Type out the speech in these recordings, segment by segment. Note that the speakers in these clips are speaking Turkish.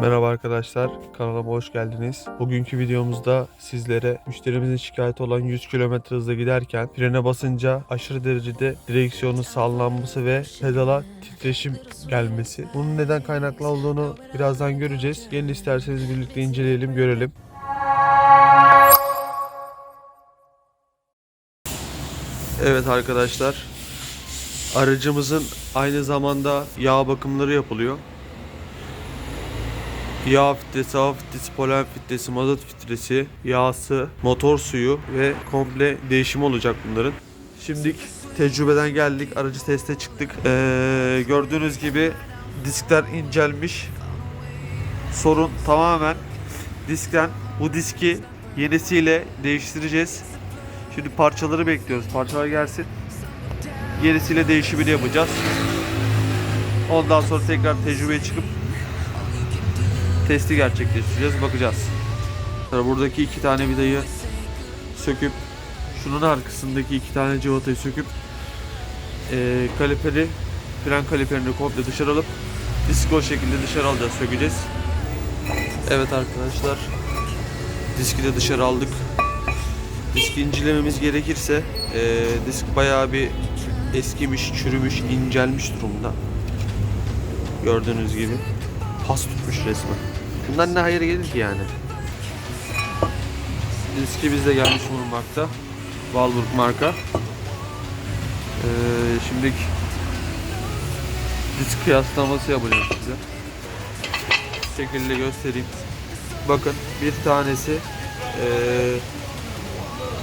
Merhaba arkadaşlar, kanalıma hoş geldiniz. Bugünkü videomuzda sizlere müşterimizin şikayeti olan 100 km hızla giderken frene basınca aşırı derecede direksiyonun sallanması ve pedala titreşim gelmesi. Bunun neden kaynaklı olduğunu birazdan göreceğiz. Gelin isterseniz birlikte inceleyelim, görelim. Evet arkadaşlar, aracımızın aynı zamanda yağ bakımları yapılıyor. Yağ filtresi, hava filtresi, polen filtresi, mazot filtresi, yağsı, motor suyu ve komple değişimi olacak bunların. Şimdi tecrübeden geldik, aracı teste çıktık. Ee, gördüğünüz gibi diskler incelmiş. Sorun tamamen diskten. Bu diski yenisiyle değiştireceğiz. Şimdi parçaları bekliyoruz. Parçalar gelsin. Yenisiyle değişimini yapacağız. Ondan sonra tekrar tecrübeye çıkıp testi gerçekleştireceğiz. Bakacağız. Buradaki iki tane vidayı söküp şunun arkasındaki iki tane civatayı söküp eee kaliperi fren kaliperini komple dışarı alıp diski o şekilde dışarı alacağız sökeceğiz. Evet arkadaşlar diski de dışarı aldık. Diski incelememiz gerekirse eee disk bayağı bir eskimiş, çürümüş, incelmiş durumda. Gördüğünüz gibi pas tutmuş resmen. Bundan ne hayır gelir ki yani? Diski bizde gelmiş bulunmakta. Walburg marka. Ee, şimdi disk kıyaslaması yapacağım size. Bu şekilde göstereyim. Bakın bir tanesi ee,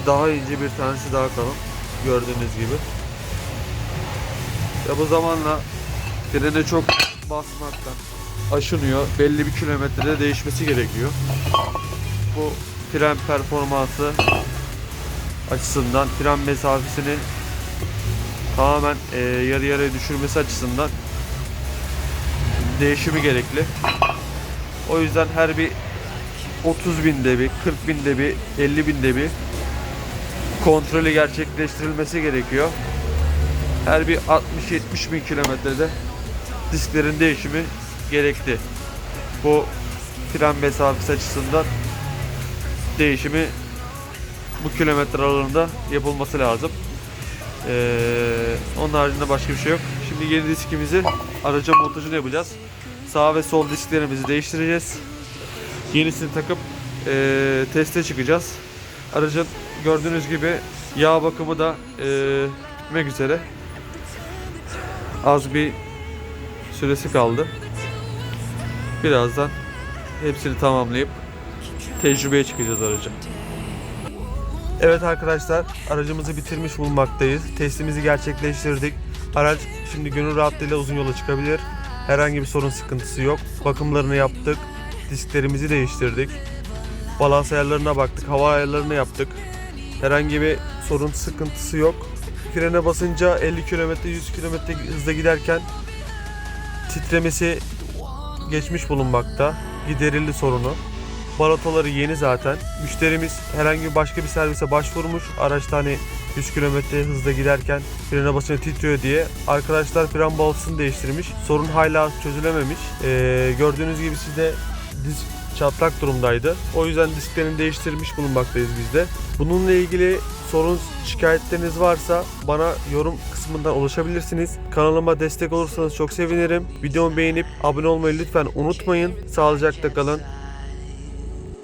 daha ince bir tanesi daha kalın. Gördüğünüz gibi. Ya bu zamanla frene çok basmaktan aşınıyor. Belli bir kilometrede değişmesi gerekiyor. Bu fren performansı açısından fren mesafesini tamamen e, yarı yarıya düşürmesi açısından değişimi gerekli. O yüzden her bir 30 binde bir, 40 binde bir, 50 binde bir kontrolü gerçekleştirilmesi gerekiyor. Her bir 60-70 bin kilometrede disklerin değişimi gerekli. Bu fren mesafesi açısından değişimi bu kilometre aralığında yapılması lazım. Ee, onun haricinde başka bir şey yok. Şimdi yeni diskimizi araca montajını yapacağız. Sağ ve sol disklerimizi değiştireceğiz. Yenisini takıp ee, teste çıkacağız. Aracın gördüğünüz gibi yağ bakımı da ee, bitmek üzere. Az bir süresi kaldı. Birazdan hepsini tamamlayıp tecrübeye çıkacağız aracı. Evet arkadaşlar aracımızı bitirmiş bulunmaktayız. Testimizi gerçekleştirdik. Araç şimdi gönül rahatlığıyla uzun yola çıkabilir. Herhangi bir sorun sıkıntısı yok. Bakımlarını yaptık. Disklerimizi değiştirdik. Balans ayarlarına baktık. Hava ayarlarını yaptık. Herhangi bir sorun sıkıntısı yok. Frene basınca 50 km 100 km hızla giderken titremesi geçmiş bulunmakta. Giderildi sorunu. Balataları yeni zaten. Müşterimiz herhangi başka bir servise başvurmuş. Araçta hani 100 km hızla giderken frene basınca titriyor diye. Arkadaşlar fren balatasını değiştirmiş. Sorun hala çözülememiş. Ee, gördüğünüz gibi sizde disk çatlak durumdaydı. O yüzden disklerini değiştirmiş bulunmaktayız biz de. Bununla ilgili sorun şikayetleriniz varsa bana yorum kısmından ulaşabilirsiniz. Kanalıma destek olursanız çok sevinirim. Videomu beğenip abone olmayı lütfen unutmayın. Sağlıcakla kalın.